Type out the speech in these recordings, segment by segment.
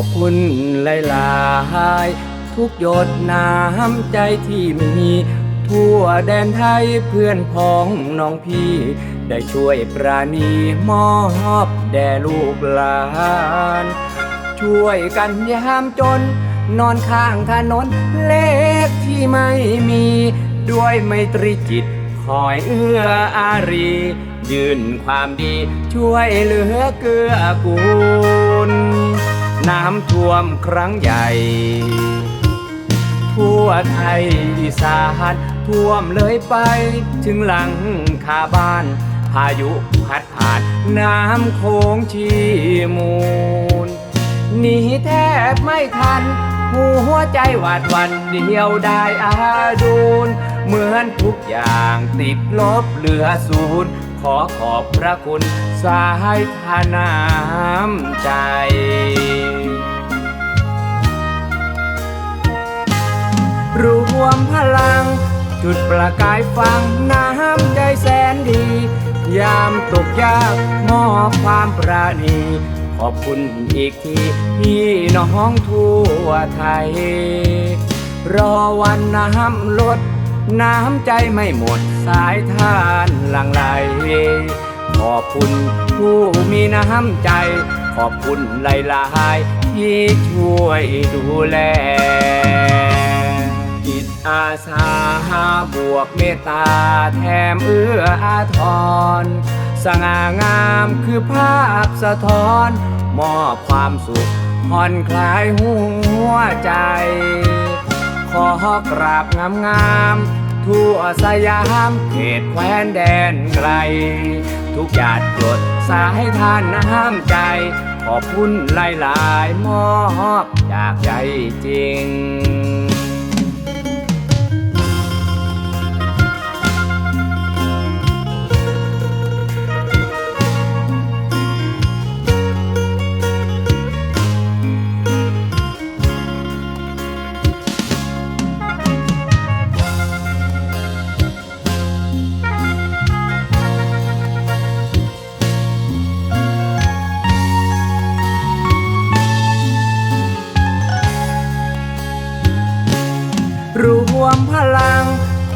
อบคุณหลายๆทุกหยดน้ำใจที่มี ทั่วแดนไทยเพื่อนพ้องน้องพี่ ได้ช่วยปราณีมอบแด่ลูกหลาน ช่วยกันยามจน นอนข้างถนนเล็กที่ไม่มี ด้วยไมตรีจิตคอยเอื้ออารียื่นความดีช่วยเหลือเกื้อกูล น้ำท่วมครั้งใหญ่ ทั่วไทยอีสานท่วมเลยไป ถึงหลังคาบ้าน พายุพัดผ่านน้ำโค้งชีมูลหนีแทบไม่ทันหัวใจหวาดวันเดียวได้อาดูน เหมือนทุกอย่างติดลบเหลือศูนย์ ขอขอบพระคุณสายทาน้ำใจรวมพลัง จุดประกายฟังน้ำใจแสนดี ยามตกยากมอบความปราณี ขอบคุณอีกทีพี่น้องทั่วไทย รอวันน้ำลด น้ำใจไม่หมดสายทานหลังไหล ขอบคุณผู้มีน้ำใจ ขอบคุณหลายๆที่ช่วยดูแลจิตอาสาบวกเมตตาแถมเอื้ออาทร สง่างามคือภาพสะท้อน มอบความสุขผ่อนคลายหัวใจ กราบงามงามๆทั่วสยามเขตแคว้นแดนไกล ทุกหยาดหยดสายทานน้ำใจ ขอบคุณหลายๆ มอบจากใจจริง วมพลัง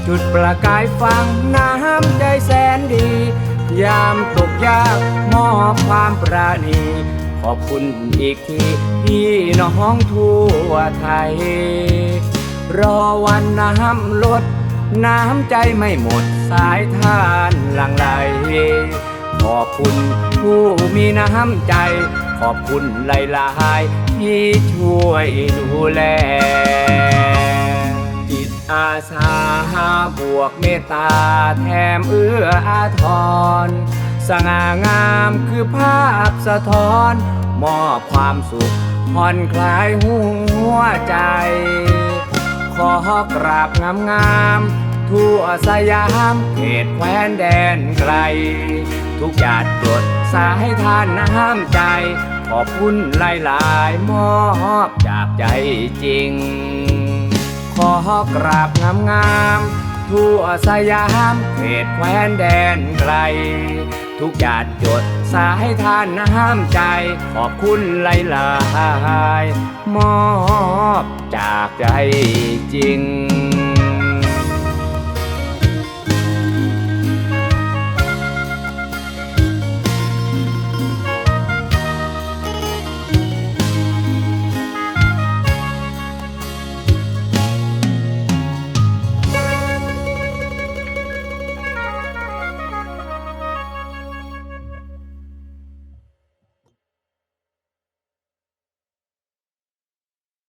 จุดประกายฟังน้ำใจแสนดี ยามตกยากมอบความปราณี ขอบคุณอีกทีพี่น้องทั่วไทย รอวันน้ำลด น้ำใจไม่หมดสายทานหลังไหลขอบคุณผู้มีน้ำใจ ขอบคุณหลายๆที่ช่วยดูแล อาสาบวกเมตตาแถมเอื้ออาทร สง่างามคือภาพสะท้อน มอบความสุขผ่อนคลายหัวใจ ขอกราบงามงามทั่วสยามเขตแคว้นแดนไกล ทุกหยาดหยดสายทานน้ำใจ ขอบคุณหลาย ๆ มอบจากใจจริง กราบงามงามๆทั่วสยามเขตแคว้นแดนไกล ทุกหยาดหยดสาให้ทานน้ำใจ ขอบคุณหลายมอบจากใจจริง